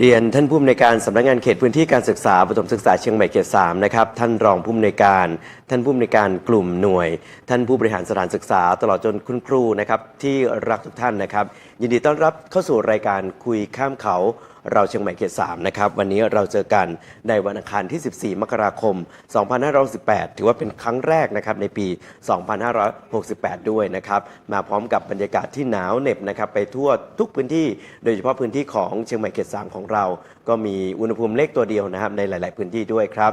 เรียนท่านผู้อำนวยการสำนักงานเขตพื้นที่การศึกษาประถมศึกษาเชียงใหม่เขต 3 นะครับ ท่านรองผู้อำนวยการ ท่านผู้อำนวยการกลุ่มหน่วย ท่านผู้บริหารสถานศึกษา ตลอดจนคุณครูนะครับที่รักทุกท่านนะครับ ยินดีต้อนรับเข้าสู่รายการคุยข้ามเขา เราเชียงใหม่เขตสามนะครับ วันนี้เราเจอกันในวันอังคารที่ 14 มกราคม 2518 ถือว่าเป็นครั้งแรกนะครับในปี 2568 ด้วยนะครับ มาพร้อมกับบรรยากาศที่หนาวเหน็บนะครับไปทั่วทุกพื้นที่ โดยเฉพาะพื้นที่ของเชียงใหม่เขตสามของเรา ก็มีอุณหภูมิเลขตัวเดียวนะครับในหลาย ๆ พื้นที่ด้วยครับ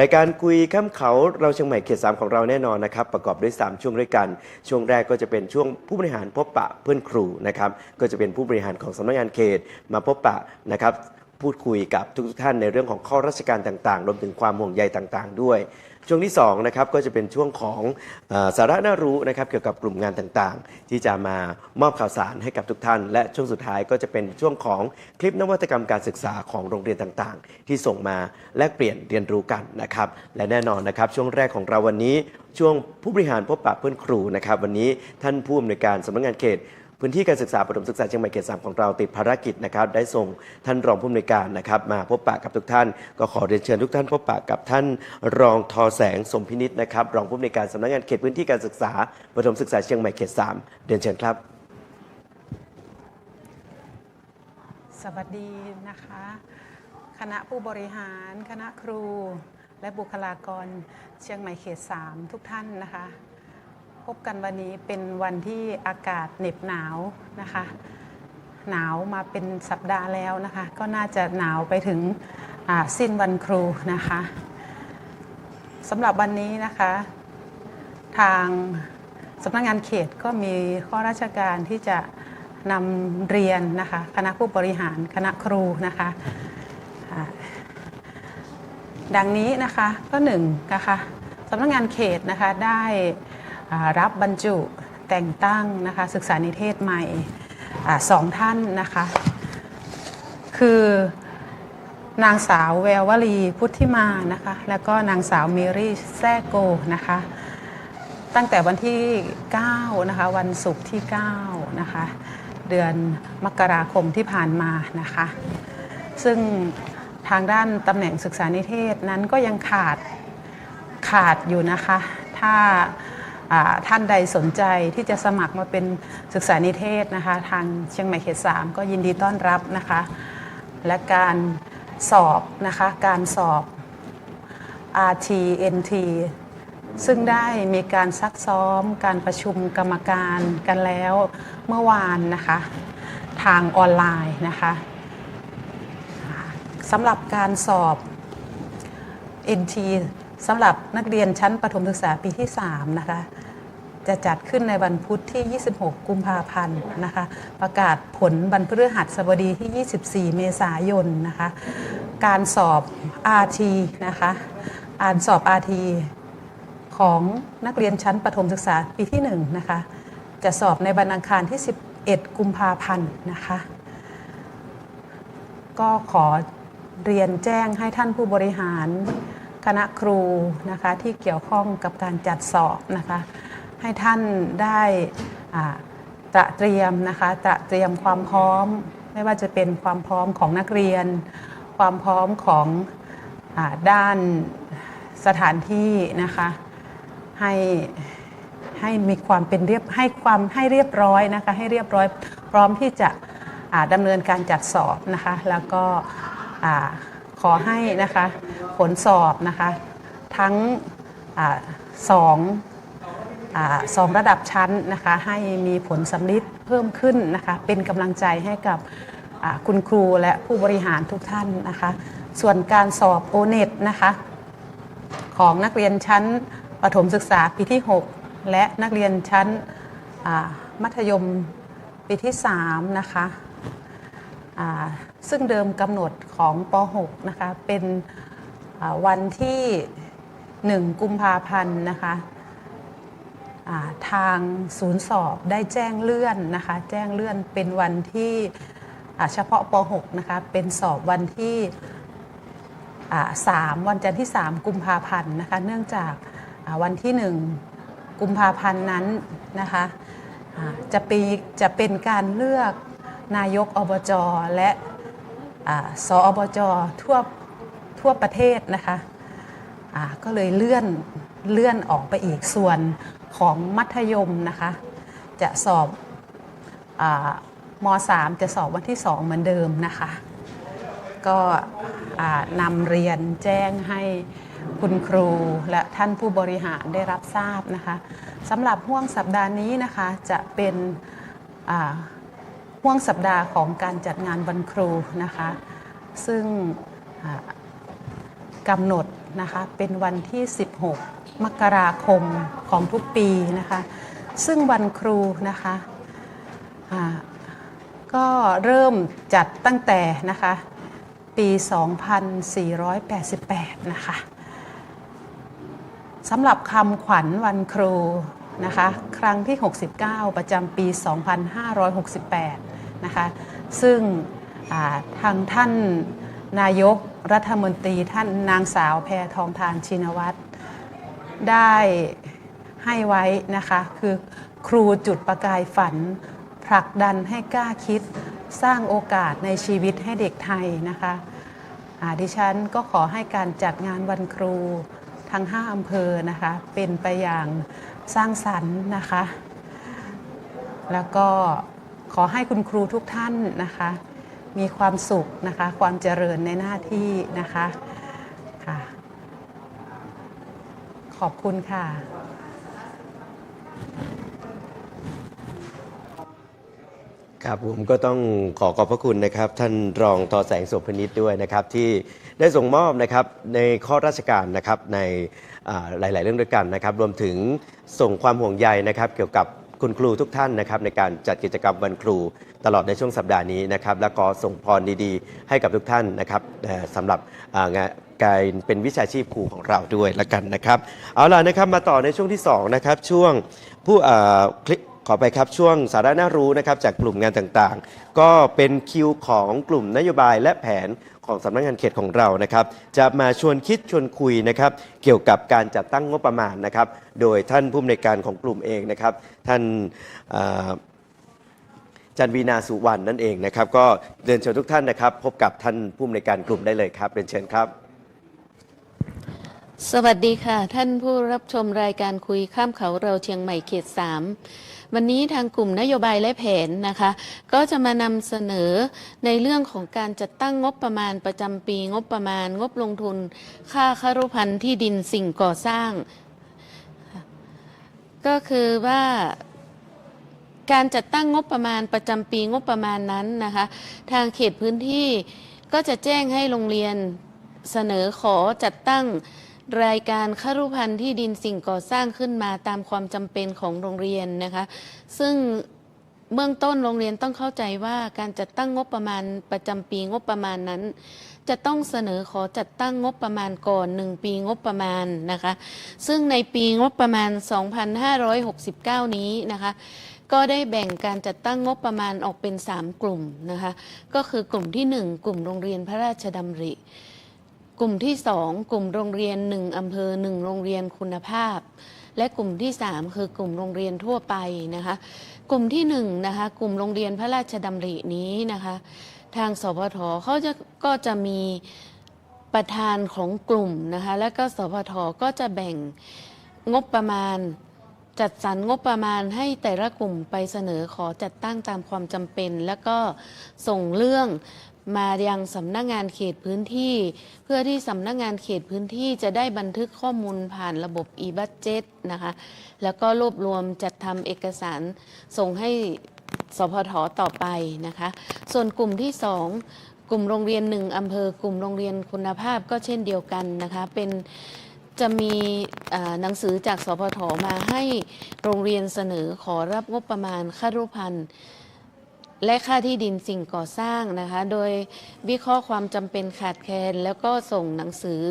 รายการคุยข้ามเขาเราเชียงใหม่เขตสามของเราแน่นอนนะครับ ประกอบด้วย 3 ช่วงด้วยกัน ช่วงแรกก็จะเป็นช่วงผู้บริหารพบปะเพื่อนครูนะครับ ก็จะเป็นผู้บริหารของสำนักงานเขตมาพบปะนะครับ พูดคุยกับทุกท่านในเรื่องของข้อราชการต่างๆ รวมถึงความห่วงใยต่างๆ ด้วย ช่วงที่2นะครับก็จะเป็นช่วงของอสาระน่ารู้นะครับเกี่ยวกับกลุ่มงานต่างๆ ที่จะมามอบข่าวสารให้กับทุกท่าน และช่วงสุดท้ายก็จะเป็นช่วงของคลิปนวัตกรรมการศึกษาของโรงเรียนต่างๆ ที่ส่งมาแลกเปลี่ยนเรียนรู้กันนะครับและแน่นอนนะครับช่วงแรกของเราวันนี้ช่วงผู้บริหารพบปะเพื่อนครูนะครับวันนี้ท่านผู้อำนวยการสำนักงานเขต พื้นที่การศึกษาประถมศึกษาเชียงใหม่เขตสามของเราติดภารกิจนะครับ ได้ส่งท่านรองผู้อำนวยการนะครับ มาพบปะกับทุกท่าน ก็ขอเรียนเชิญทุกท่านพบปะกับท่านรองทอแสงสมพินิษนะครับ รองผู้อำนวยการสำนักงานเขตพื้นที่การศึกษาประถมศึกษาเชียงใหม่เขตสามเรียนเชิญครับสวัสดีนะคะ คณะผู้บริหาร คณะครู และบุคลากรเชียงใหม่เขต 3 ทุกท่านนะคะ พบกันวันนี้เป็นวันที่อากาศเหน็บหนาวนะคะ หนาวมาเป็นสัปดาห์แล้วนะคะ ก็น่าจะหนาวไปถึงสิ้นวันครูนะคะสำหรับวันนี้นะคะ ทางสำนักงานเขตก็มีข้อราชการที่จะนำเรียนนะคะคณะผู้บริหารคณะครูนะคะดังนี้นะคะก็หนึ่งนะคะสำนักงานเขตนะคะได้ รับบรรจุแต่งตั้งนะคะศึกษานิเทศใหม่อสองท่านนะคะ คือนางสาวแวววลีพุทธิมานะคะ แล้วก็นางสาวเมรี่แซโกนะคะ ตั้งแต่วันที่ 9 นะคะ วันศุกร์ที่ 9 นะคะ เดือนมกราคมที่ผ่านมานะคะ ซึ่งทางด้านตำแหน่งศึกษานิเทศนั้นก็ยังขาดขาดอยู่นะคะ ถ้า ท่านใดสนใจที่จะสมัครมาเป็นศึกษานิเทศนะคะ ทางเชียงใหม่เขต3ก็ยินดีต้อนรับนะคะ และการสอบนะคะ การสอบ RTNT ซึ่งได้มีการซักซ้อม การประชุมกรรมการกันแล้วเมื่อวานนะคะ ทางออนไลน์นะคะสำหรับการสอบ NT สำหรับนักเรียนชั้นประถมศึกษาปีที่ 3 นะคะ จะจัดขึ้นในวันพุธที่ 26 กุมภาพันธ์นะคะ ประกาศผลบรรพฤหัสบดีที่ 24 เมษายนนะคะ การสอบ RT นะคะอ่านสอบ RT ของนักเรียนชั้นประถมศึกษาปีที่1นะคะ จะสอบในวันอังคารที่ 11 กุมภาพันธ์นะคะ ก็ขอเรียนแจ้งให้ท่านผู้บริหาร คณะครูนะคะที่เกี่ยวข้องกับการจัดสอบนะคะให้ท่านได้ตระเตรียมนะคะตระเตรียมความพร้อม ไม่ว่าจะเป็นความพร้อมของนักเรียน ความพร้อมของอด้านสถานที่นะคะให้ให้มีความเป็นเรียบให้ความให้เรียบร้อยนะคะให้เรียบร้อยพร้อมที่จะดำเนินการจัดสอบนะคะแล้วก็ ขอให้นะคะผลสอบนะคะทั้งอสองอสองระดับชั้นนะคะให้มีผลสำลิดเพิ่มขึ้นนะคะเป็นกำลังใจให้กับคุณครูและผู้บริหารทุกท่านนะคะส่วนการสอบโอเน็ตนะคะของนักเรียนชั้นประถมศึกษาปีที่ 6 และนักเรียนชั้นมัธยมปีที่ 3 นะคะ ซึ่งเดิมกำหนดของป .6 นะคะเป็นวันที่ 1 กุมภาพันธ์นะคะาทางศูนย์สอบได้แจ้งเลื่อนนะคะแจ้งเลื่อนเป็นวันที่เฉพาะป .6 นะคะเป็นสอบวันที่อ่าสามวันจันทร์ที่ 3 กุมภาพันธ์นะคะเนื่องจากาวันที่ 1 กุมภาพันธ์นั้นนะคะจะปีจะเป็นการเลือกนายกอบจและ สอบจทั่วทั่วประเทศนะคะก็เลยเลื่อนเลื่อนออกไปอีกส่วนของมัธยมนะคะ จะสอบอาม3 จะสอบวันที่ 2 เหมือนเดิมนะคะ ก็นำเรียนแจ้งให้คุณครูและท่านผู้บริหารได้รับทราบนะคะสำหรับห่วงสัปดาห์นี้นะคะจะเป็น ห่วงสัปดาห์ของการจัดงานวันครูนะคะ ซึ่งกำหนดนะคะเป็นวันที่ 16 มกราคมของทุกปีนะคะ ซึ่งวันครูนะคะก็เริ่มจัดตั้งแต่นะคะปี 2488 นะคะสำหรับคำขวัญวันครูนะคะ ครั้งที่ 69 ประจำปี 2568 นะคะ ซึ่งทางท่านนายกรัฐมนตรีท่านนางสาวแพทองทานชินวัตรได้ให้ไว้นะคะ คือครูจุดประกายฝัน ผลักดันให้กล้าคิดสร้างโอกาสในชีวิตให้เด็กไทยนะคะดิฉันก็ขอให้การจัดงานวันครูทั้ง 5อำเภอนะคะ เป็นไปอย่างสร้างสรรค์นะคะ แล้วก็ ขอให้คุณครูทุกท่านนะคะ มีความสุขนะคะ ความเจริญในหน้าที่นะคะค่ะ ขอบคุณค่ะครับผมก็ต้องขอขอบพระคุณนะครับ ท่านรองทอแสงโสพนิตด้วยนะครับที่ได้ส่งมอบนะครับในข้อราชการนะครับในหลาย ๆ เรื่องด้วยกันนะครับ รวมถึงส่งความห่วงใยนะครับ เกี่ยวกับ คุณครูทุกท่านนะครับในการจัดกิจกรรมวันครู ตลอดในช่วงสัปดาห์นี้นะครับและก็ส่งพรดีๆ ให้กับทุกท่านนะครับสำหรับงานการเป็นวิชาชีพครูของเราด้วยละกันนะครับ เอาล่ะนะครับมาต่อในช่วงที่สองนะครับช่วงผู้คลิป ขอไปครับช่วงสาระน่ารู้นะครับจากกลุ่มงานต่างๆ ก็เป็นคิวของกลุ่มนโยบายและแผนของสำนักงานเขตของเรานะครับจะมาชวนคิดชวนคุยนะครับเกี่ยวกับการจัดตั้งงบประมาณนะครับ โดยท่านผู้อำนวยการของกลุ่มเองนะครับ ท่านจันวีนาสุวรรณนั่นเองนะครับ ก็เรียนเชิญทุกท่านนะครับ พบกับท่านผู้อำนวยการกลุ่มได้เลยครับเรียนเชิญครับ สวัสดีค่ะ ท่านผู้รับชมรายการคุยข้ามเขาเราเชียงใหม่เขต 3 วันนี้ทางกลุ่มนโยบายและแผนนะคะ ก็จะมานำเสนอในเรื่องของการจัดตั้งงบประมาณประจำปีงบประมาณ งบลงทุน ค่าคารุพันธ์ที่ดินสิ่งก่อสร้าง ก็คือว่าการจัดตั้งงบประมาณประจำปีงบประมาณนั้นนะคะ ทางเขตพื้นที่ก็จะแจ้งให้โรงเรียนเสนอขอจัดตั้ง รายการคารุพันธ์ที่ดินสิ่งก่อสร้างขึ้นมาตามความจำเป็นของโรงเรียนนะคะ ซึ่งเบื้องต้นโรงเรียนต้องเข้าใจว่าการจัดตั้งงบประมาณประจำปีงบประมาณนั้น จะต้องเสนอขอจัดตั้งงบประมาณก่อน1ปีงบประมาณนะคะ ซึ่งในปีงบประมาณ 2569 นี้นะคะ ก็ได้แบ่งการจัดตั้งงบประมาณออกเป็น 3 กลุ่มนะคะ ก็คือกลุ่มที่ 1 กลุ่มโรงเรียนพระราชดำริ กลุ่มที่ 2 กลุ่มโรงเรียน 1 อำเภอ 1 โรงเรียนคุณภาพ และกลุ่มที่ 3 คือกลุ่มโรงเรียนทั่วไปนะคะ กลุ่มที่1นะคะกลุ่มโรงเรียนพระราชดำรินี้นะคะ ทางสพทเขาจะก็จะมีประธานของกลุ่มนะคะแล้วก็สพทก็จะแบ่งงบประมาณจัดสรรงบประมาณให้แต่ละกลุ่มไปเสนอขอจัดตั้งตามความจำเป็น แล้วก็ส่งเรื่อง มายังสำนักงานเขตพื้นที่ เพื่อที่สำนักงานเขตพื้นที่จะได้บันทึกข้อมูลผ่านระบบ e-budget นะคะ แล้วก็รวบรวมจัดทำเอกสารส่งให้สพทต่อไปนะคะ ส่วนกลุ่มที่สองกลุ่มโรงเรียนหนึ่งอำเภอกลุ่มโรงเรียนคุณภาพก็เช่นเดียวกันนะคะเป็นจะมีหนังสือจากสพทมาให้โรงเรียนเสนอขอรับงบประมาณค่ารูปพันธ์ และค่าที่ดินสิ่งก่อสร้างนะคะ โดยวิเคราะห์ความจำเป็นขาดแคลน แล้วก็ส่งหนังสือ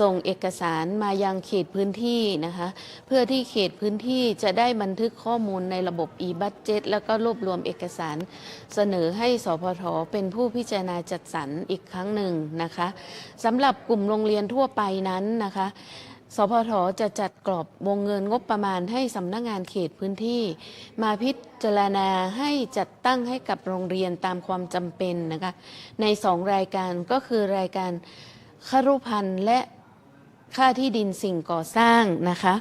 ส่งเอกสารมายังเขตพื้นที่นะคะ เพื่อที่เขตพื้นที่จะได้บันทึกข้อมูลในระบบ e-budget แล้วก็รวบรวมเอกสารเสนอให้สพทเป็นผู้พิจารณาจัดสรรอีกครั้งหนึ่งนะคะสำหรับกลุ่มโรงเรียนทั่วไปนั้นนะคะ สพทจะจัดกรอบวงเงินงบประมาณให้สำนักงานเขตพื้นที่ มาพิจารณาให้จัดตั้งให้กับโรงเรียนตามความจำเป็นนะคะในสองรายการก็คือรายการคารุพันธ์และค่าที่ดินสิ่งก่อสร้างนะคะ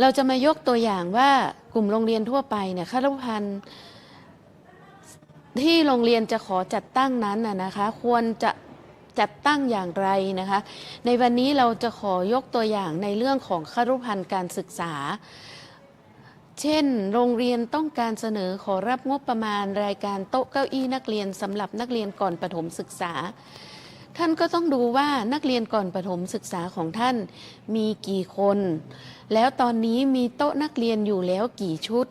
เราจะมายกตัวอย่างว่ากลุ่มโรงเรียนทั่วไปเนี่ยคารุพันธ์ที่โรงเรียนจะขอจัดตั้งนั้นนะคะ ควรจะ จัดตั้งอย่างไรนะคะ ในวันนี้เราจะขอยกตัวอย่างในเรื่องของคารุพันธ์การศึกษา เช่น โรงเรียนต้องการเสนอขอรับงบประมาณรายการโต๊ะเก้าอี้นักเรียนสำหรับนักเรียนก่อนประถมศึกษา ท่านก็ต้องดูว่านักเรียนก่อนประถมศึกษาของท่านมีกี่คน แล้วตอนนี้มีโต๊ะนักเรียนอยู่แล้วกี่ชุด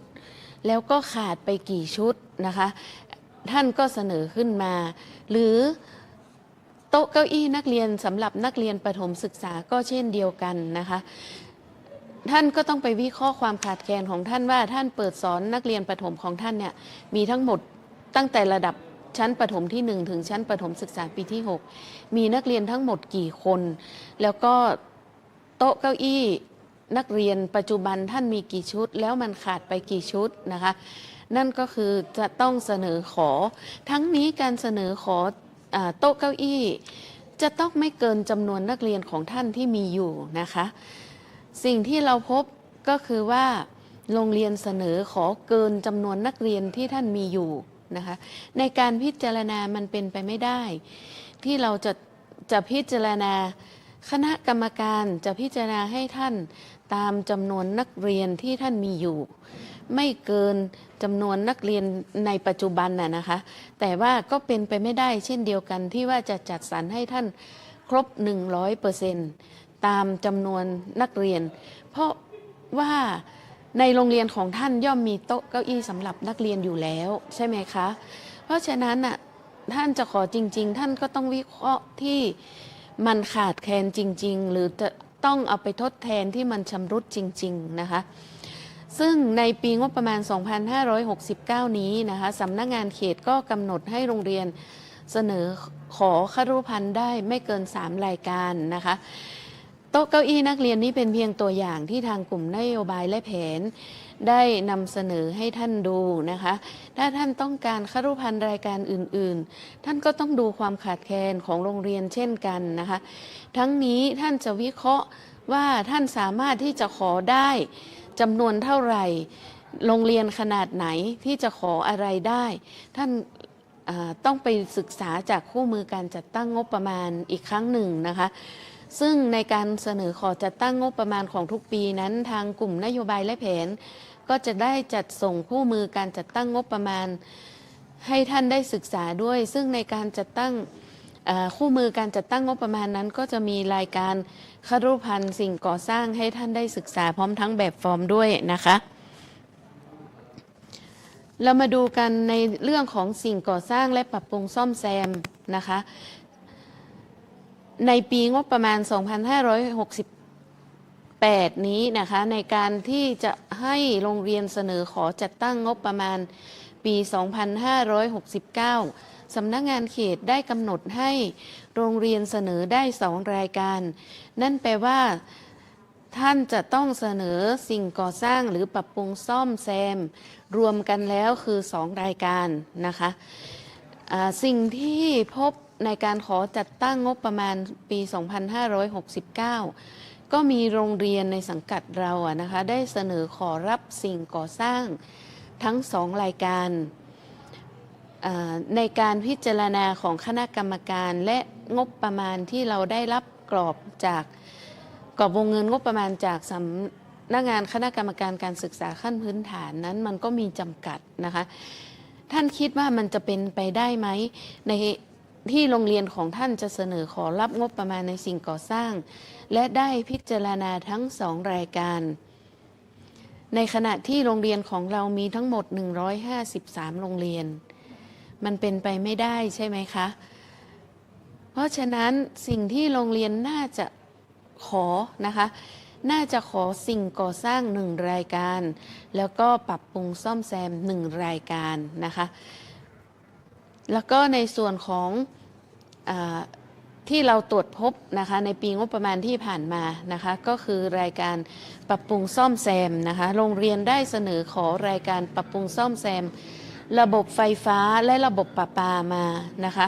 แล้วก็ขาดไปกี่ชุดนะคะ ท่านก็เสนอขึ้นมา หรือ โต๊ะเก้าอี้นักเรียนสำหรับนักเรียนประถมศึกษาก็เช่นเดียวกันนะคะ ท่านก็ต้องไปวิเคราะห์ความขาดแคลนของท่านว่าท่านเปิดสอนนักเรียนประถมของท่านเนี่ยมีทั้งหมดตั้งแต่ระดับชั้นประถมที่ 1 ถึงชั้นประถมศึกษาปีที่ 6 มีนักเรียนทั้งหมดกี่คน แล้วก็โต๊ะเก้าอี้นักเรียนปัจจุบันท่านมีกี่ชุด แล้วมันขาดไปกี่ชุดนะคะ นั่นก็คือจะต้องเสนอขอ ทั้งนี้การเสนอขอ โต๊ะเก้าอี้ จะต้องไม่เกินจำนวนนักเรียนของท่านที่มีอยู่นะคะ สิ่งที่เราพบก็คือว่าโรงเรียนเสนอขอเกินจำนวนนักเรียนที่ท่านมีอยู่นะคะในการพิจารณามันเป็นไปไม่ได้ ที่เราจะจะพิจารณาคณะกรรมการจะพิจารณาให้ท่านตามจำนวนนักเรียนที่ท่านมีอยู่ ไม่เกินจำนวนนักเรียนในปัจจุบันน่ะนะคะ แต่ว่าก็เป็นไปไม่ได้เช่นเดียวกันที่ว่าจะจัดสรรให้ท่านครบ 100%ตามจำนวนนักเรียน เพราะว่าในโรงเรียนของท่านย่อมมีโต๊ะเก้าอี้สำหรับนักเรียนอยู่แล้วใช่ไหมคะ เพราะฉะนั้นน่ะท่านจะขอจริง ๆ ท่านก็ต้องวิเคราะห์ที่มันขาดแคลนจริง ๆ หรือจะต้องเอาไปทดแทนที่มันชำรุดจริง ๆ นะคะ ซึ่งในปีงบประมาณ 2569 นี้นะคะสำนักงานเขตก็กำหนดให้โรงเรียนเสนอขอคารุพันธ์ได้ไม่เกิน 3 รายการนะคะโต๊ะเก้าอี้นักเรียนนี้เป็นเพียงตัวอย่างที่ทางกลุ่มนโยบายและแผน ได้นำเสนอให้ท่านดูนะคะ ถ้าท่านต้องการคารุพันธ์รายการอื่นๆ ท่านก็ต้องดูความขาดแคลนของโรงเรียนเช่นกันนะคะ ทั้งนี้ท่านจะวิเคราะห์ว่าท่านสามารถที่จะขอได้ จำนวนเท่าไหร่ โรงเรียนขนาดไหนที่จะขออะไรได้ ท่านต้องไปศึกษาจากคู่มือการจัดตั้งงบประมาณอีกครั้งหนึ่งนะคะ ซึ่งในการเสนอขอจัดตั้งงบประมาณของทุกปีนั้น ทางกลุ่มนโยบายและแผน ก็จะได้จัดส่งคู่มือการจัดตั้งงบประมาณ ให้ท่านได้ศึกษาด้วย ซึ่งในการจัดตั้ง คู่มือการจัดตั้งงบประมาณนั้นก็จะมีรายการครุพันธ์สิ่งก่อสร้างให้ท่านได้ศึกษาพร้อมทั้งแบบฟอร์มด้วยนะคะ เรามาดูกันในเรื่องของสิ่งก่อสร้างและปรับปรุงซ่อมแซมนะคะ ในปีงบประมาณ 2568 นี้นะคะ ในการที่จะให้โรงเรียนเสนอขอจัดตั้งงบประมาณปี 2569 สำนักงานเขตได้กำหนดให้โรงเรียนเสนอได้สองรายการ นั่นแปลว่า ท่านจะต้องเสนอสิ่งก่อสร้างหรือปรับปรุงซ่อมแซม รวมกันแล้วคือ2รายการนะคะสิ่งที่พบในการขอจัดตั้งงบประมาณปี 2569 ก็มีโรงเรียนในสังกัดเราอะนะคะ ได้เสนอขอรับสิ่งก่อสร้างทั้งสองรายการ ในการพิจารณาของคณะกรรมการและงบประมาณที่เราได้รับกรอบจากกรอบวงเงินงบประมาณจากสำนักงานคณะกรรมการการศึกษาขั้นพื้นฐานนั้นมันก็มีจำกัดนะคะ ท่านคิดว่ามันจะเป็นไปได้ไหมในที่โรงเรียนของท่านจะเสนอขอรับงบประมาณในสิ่งก่อสร้าง และได้พิจารณาทั้งสองรายการ ในขณะที่โรงเรียนของเรามีทั้งหมด 153 โรงเรียน มันเป็นไปไม่ได้ใช่ไหมคะ เพราะฉะนั้นสิ่งที่โรงเรียนน่าจะขอนะคะ น่าจะขอสิ่งก่อสร้างหนึ่งรายการ แล้วก็ปรับปรุงซ่อมแซมหนึ่งรายการนะคะ แล้วก็ในส่วนของอที่เราตรวจพบนะคะในปีงบประมาณที่ผ่านมานะคะก็คือรายการปรับปรุงซ่อมแซมนะคะโรงเรียนได้เสนอขอรายการปรับปรุงซ่อมแซม ระบบไฟฟ้าและระบบประปามานะคะ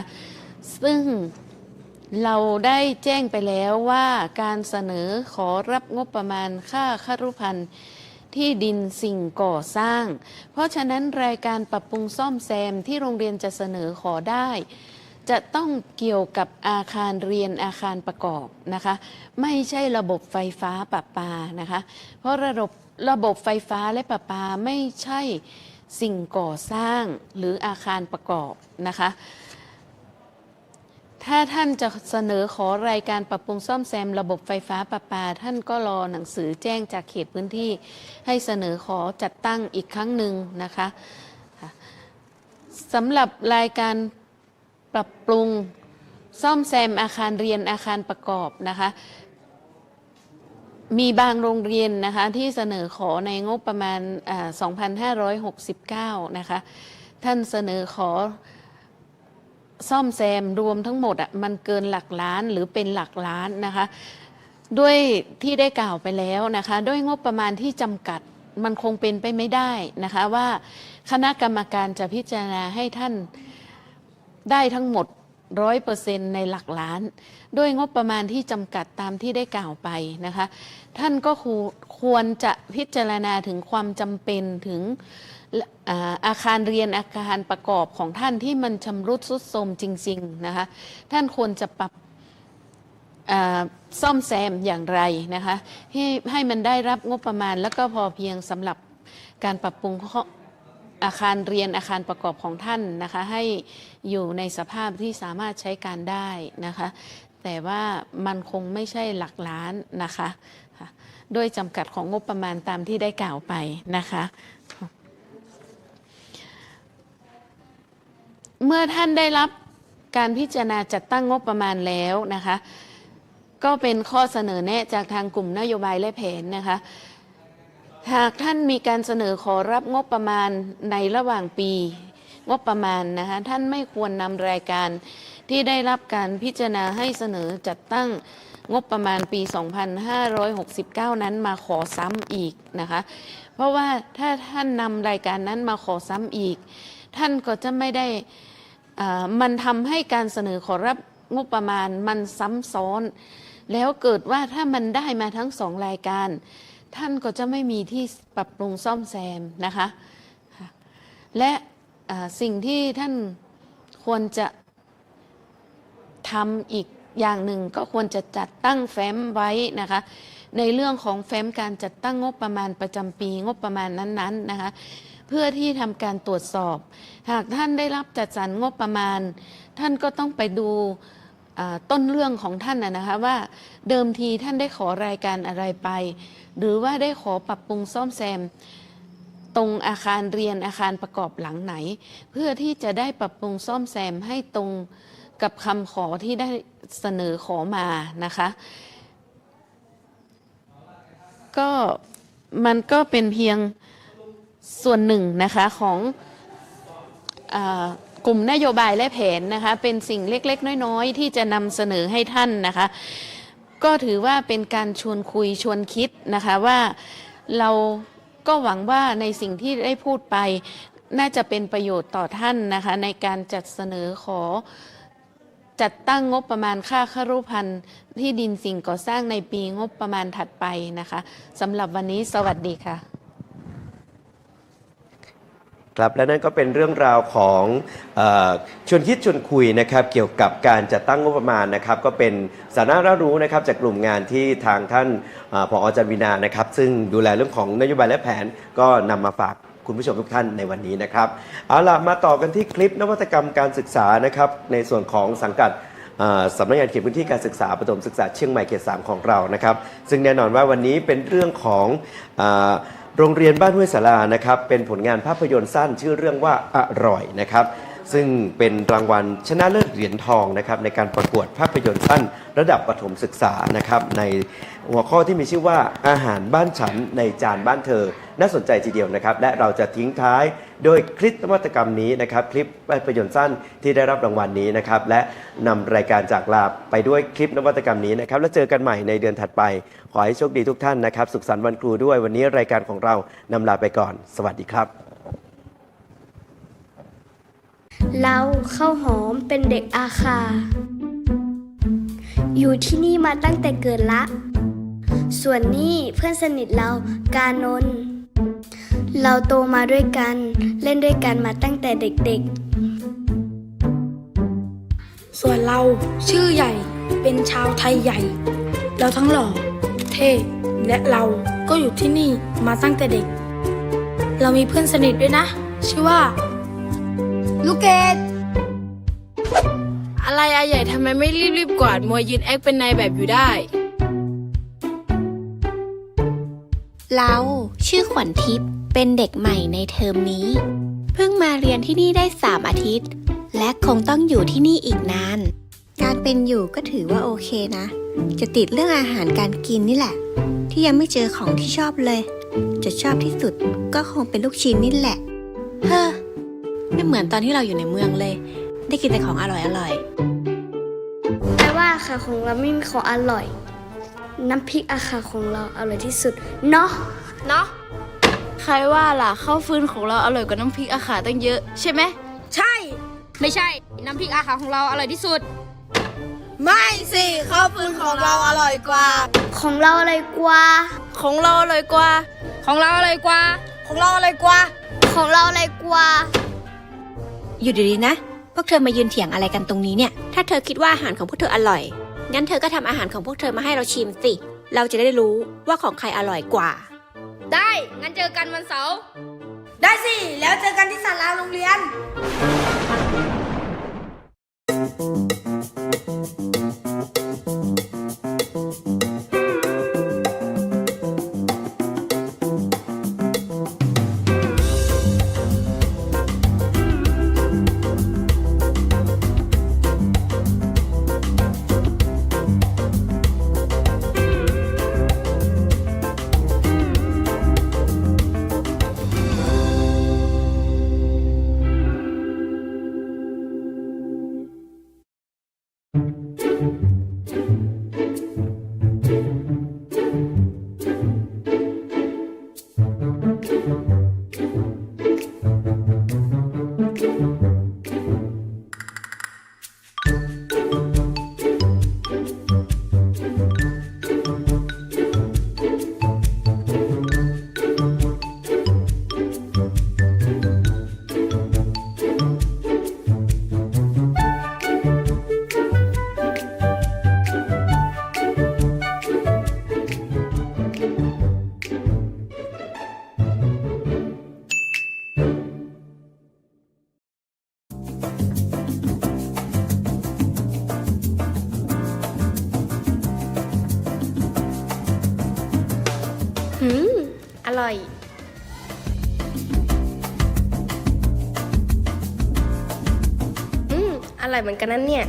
ซึ่งเราได้แจ้งไปแล้วว่าการเสนอขอรับงบประมาณค่าคารุพันธ์ที่ดินสิ่งก่อสร้าง เพราะฉะนั้นรายการปรับปรุงซ่อมแซมที่โรงเรียนจะเสนอขอได้ จะต้องเกี่ยวกับอาคารเรียนอาคารประกอบนะคะ ไม่ใช่ระบบไฟฟ้าประปานะคะ เพราะระบบระบบไฟฟ้าและประปาไม่ใช่ สิ่งก่อสร้างหรืออาคารประกอบนะคะ ถ้าท่านจะเสนอขอรายการปรับปรุงซ่อมแซมระบบไฟฟ้าประปา ท่านก็รอหนังสือแจ้งจากเขตพื้นที่ ให้เสนอขอจัดตั้งอีกครั้งหนึ่งนะคะค่ะสำหรับรายการปรับปรุงซ่อมแซมอาคารเรียนอาคารประกอบนะคะ มีบางโรงเรียนนะคะที่เสนอขอในงบประมาณ 2,569 นะคะ ท่านเสนอขอซ่อมแซมรวมทั้งหมดอะมันเกินหลักล้านหรือเป็นหลักล้านนะคะ ด้วยที่ได้กล่าวไปแล้วนะคะ ด้วยงบประมาณที่จำกัดมันคงเป็นไปไม่ได้นะคะว่าคณะกรรมการจะพิจารณาให้ท่านได้ทั้งหมด ร้อยเปอร์เซ็นในหลักล้าน ด้วยงบประมาณที่จำกัดตามที่ได้กล่าวไปนะคะ ท่านก็คควรจะพิจารณาถึงความจำเป็นถึงอาคารเรียนอาคารประกอบของท่านที่มันชำรุดทรุดโทรมจริง ๆ นะคะ ท่านควรจะปรับซ่อมแซมอย่างไรนะคะให้ให้มันได้รับงบประมาณแล้วก็พอเพียงสำหรับการปรับปรุงข้ อาคารเรียนอาคารประกอบของท่านนะคะ ให้อยู่ในสภาพที่สามารถใช้การได้นะคะ แต่ว่ามันคงไม่ใช่หลักล้านนะคะด้วยจำกัดของงบประมาณตามที่ได้กล่าวไปนะคะเมื่อท่านได้รับการพิจารณาจัดตั้งงบประมาณแล้วนะคะ ก็เป็นข้อเสนอแนะจากทางกลุ่มนโยบายและแผนนะคะ หากท่านมีการเสนอขอรับงบประมาณในระหว่างปี งบประมาณนะคะท่านไม่ควรนำรายการที่ได้รับการพิจารณาให้เสนอจัดตั้งงบประมาณปี 2569 นั้นมาขอซ้ำอีกนะคะ เพราะว่าถ้าท่านนำรายการนั้นมาขอซ้ำอีก ท่านก็จะไม่ได้อ่ามันทำให้การเสนอขอรับงบประมาณมันซ้ำซ้อน แล้วเกิดว่าถ้ามันได้มาทั้งสองรายการ ท่านก็จะไม่มีที่ปรับปรุงซ่อมแซมนะคะ และสิ่งที่ท่านควรจะทำอีกอย่างหนึ่งก็ควรจะจัดตั้งแฟ้มไว้นะคะ ในเรื่องของแฟ้มการจัดตั้งงบประมาณประจำปีงบประมาณนั้นๆนะคะเพื่อที่ทำการตรวจสอบ หากท่านได้รับจัดสรรงบประมาณ ท่านก็ต้องไปดูต้นเรื่องของท่านนะคะว่าเดิมทีท่านได้ขอรายการอะไรไป หรือว่าได้ขอปรับปรุงซ่อมแซม ตรงอาคารเรียนอาคารประกอบหลังไหน เพื่อที่จะได้ปรับปรุงซ่อมแซมให้ตรงกับคำขอที่ได้เสนอขอมานะคะ ก็มันก็เป็นเพียงส่วนหนึ่งนะคะของอกลุ่มนโยบายและแผนนะคะเป็นสิ่งเล็กๆ น้อย ๆ ที่จะนำเสนอให้ท่านนะคะ ก็ถือว่าเป็นการชวนคุยชวนคิดนะคะว่าเราก็หวังว่าในสิ่งที่ได้พูดไป น่าจะเป็นประโยชน์ต่อท่านนะคะ ในการจัดเสนอขอจัดตั้งงบประมาณค่าคารุพันธ์ที่ดินสิ่งก่อสร้างในปีงบประมาณถัดไปนะคะสำหรับวันนี้สวัสดีค่ะ ครับและนั่นก็เป็นเรื่องราวของอชวนคิดชวนคุยนะครับเกี่ยวกับการจัดตั้งงบประมาณนะครับ ก็เป็นสาระรู้นะครับจากกลุ่มงานที่ทางท่านออผอจันวินานะครับ ซึ่งดูแลเรื่องของนโยบายและแผนก็นำมาฝากคุณผู้ชมทุกท่านในวันนี้นะครับเอาล่ะมาต่อกันที่คลิปนวัตกรรมการศึกษานะครับ ในส่วนของสังกัดสำนักงานเขตพื้นที่การศึกษาประถมศึกษาเชียงใหม่เขต 3 ของเรานะครับ ซึ่งแน่นอนว่าวันนี้เป็นเรื่องของอ โรงเรียนบ้านห้วยสารานะครับเป็นผลงานภาพยนตร์สั้นชื่อเรื่องว่าอร่อยนะครับซึ่งเป็นรางวัลชนะเลิศเหรียญทองนะครับในการประกวดภาพยนตร์สั้นระดับประถมศึกษานะครับในหัวข้อที่มีชื่อว่าอาหารบ้านฉันในจานบ้านเธอ น่าสนใจทีเดียวนะครับและเราจะทิ้งท้าย โดยคลิปนวัตกรรมนี้นะครับคลิปภาพยนตร์สั้นที่ได้รับรางวัลนี้นะครับและนำรายการจากลาไปด้วยคลิปนวัตกรรมนี้นะครับแล้วเจอกันใหม่ในเดือนถัดไป ขอให้โชคดีทุกท่านนะครับ สุขสันต์วันครูด้วยวันนี้รายการของเรานำลาไปก่อน สวัสดีครับ เราเข้าหอมเป็นเด็กอาคา อยู่ที่นี่มาตั้งแต่เกิดละ ส่วนนี่เพื่อนสนิทเรากานนท์ เราโตมาด้วยกัน เล่นด้วยกันมาตั้งแต่เด็กส่วนเราชื่อใหญ่เป็นชาวไทยใหญ่ เราทั้งหล่อ เท่และเราก็อยู่ที่นี่มาตั้งแต่เด็ก เรามีเพื่อนสนิทด้วยนะ ชื่อว่า ลูกเกดอะไรอาใหญ่ทำไมไม่รีบรีบๆกวาดมัวยืนแอคเป็นนายแบบอยู่ได้ เราชื่อขวัญทิพย์ เป็นเด็กใหม่ในเทอมนี้ เพิ่งมาเรียนที่นี่ได้สามอาทิตย์ และคงต้องอยู่ที่นี่อีกนาน การเป็นอยู่ก็ถือว่าโอเคนะ จะติดเรื่องอาหารการกินนี่แหละ ที่ยังไม่เจอของที่ชอบเลย จะชอบที่สุดก็คงเป็นลูกชิ้นนี่แหละ เฮ้อไม่เหมือนตอนที่เราอยู่ในเมืองเลย ได้กินแต่ของอร่อยอร่อยๆๆแต่ว่าอาคาของเราไม่มีของอร่อย น้ำพริกอาคาของเราอร่อยที่สุดเนาะเนาะ ใครว่าล่ะข้าวฟืนของเราอร่อยกว่าน้ำพริกอาขาตั้งเยอะ ใช่ไหม ใช่ ไม่ใช่ น้ำพริกอาขาของเราอร่อยที่สุด ไม่สิข้าวฟืนของเราอร่อยกว่า ของเราอะไรกว่า ของเราอร่อยกว่า ของเราอร่อยกว่า ของเราอร่อยกว่า ของเราอะไรกว่า อยู่ดีๆนะ พวกเธอมายืนเถียงอะไรกันตรงนี้เนี่ย ถ้าเธอคิดว่าอาหารของพวกเธออร่อย งั้นเธอก็ทำอาหารของพวกเธอมาให้เราชิมสิ เราจะได้รู้ว่าของใครอร่อยกว่า ได้ งั้นเจอกันวันเสาร์ ได้สิ แล้วเจอกันที่ศาลาโรงเรียน ร่อยเหมือนกันนั่นเนี่ย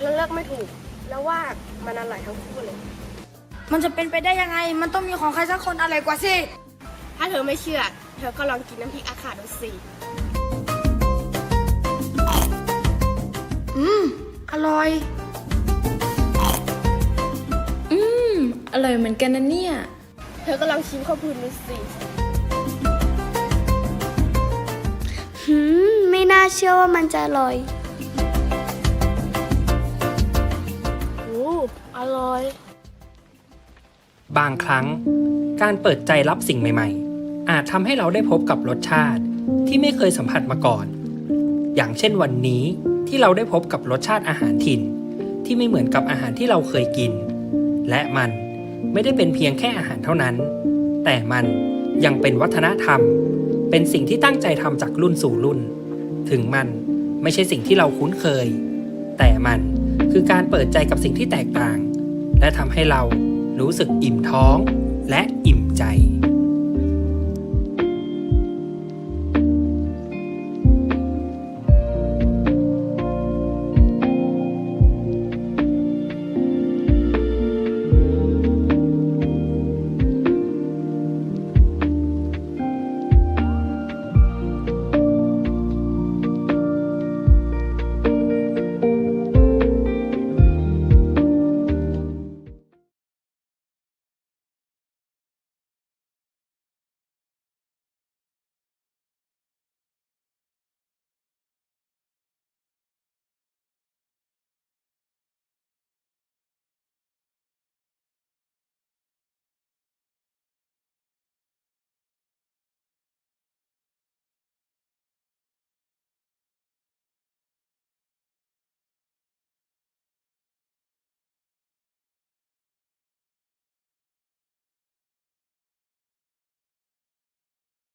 เราเลือกไม่ถูก แล้วว่ามันอร่อยทั้งคู่เลย มันจะเป็นไปได้ยังไง มันต้องมีของใครสักคนอร่อยกว่าสิ ถ้าเธอไม่เชื่อ เธอก็ลองกินน้ำพริกอาขาดูสิ อืม อร่อย อืม อร่อยเหมือนกันนะเนี่ย เธอก็ลองชิมข้าวพูนดูสิหืม ไม่น่าเชื่อว่ามันจะอร่อยโอ้อร่อย บางครั้งการเปิดใจรับสิ่งใหม่ ๆ อาจทำให้เราได้พบกับรสชาติที่ไม่เคยสัมผัสมาก่อน อย่างเช่นวันนี้ที่เราได้พบกับรสชาติอาหารถิ่น ที่ไม่เหมือนกับอาหารที่เราเคยกิน และมัน ไม่ได้เป็นเพียงแค่อาหารเท่านั้น แต่มันยังเป็นวัฒนธรรม เป็นสิ่งที่ตั้งใจทำจากรุ่นสู่รุ่น ถึงมันไม่ใช่สิ่งที่เราคุ้นเคย แต่มันคือการเปิดใจกับสิ่งที่แตกต่าง และทำให้เรารู้สึกอิ่มท้องและอิ่มใจ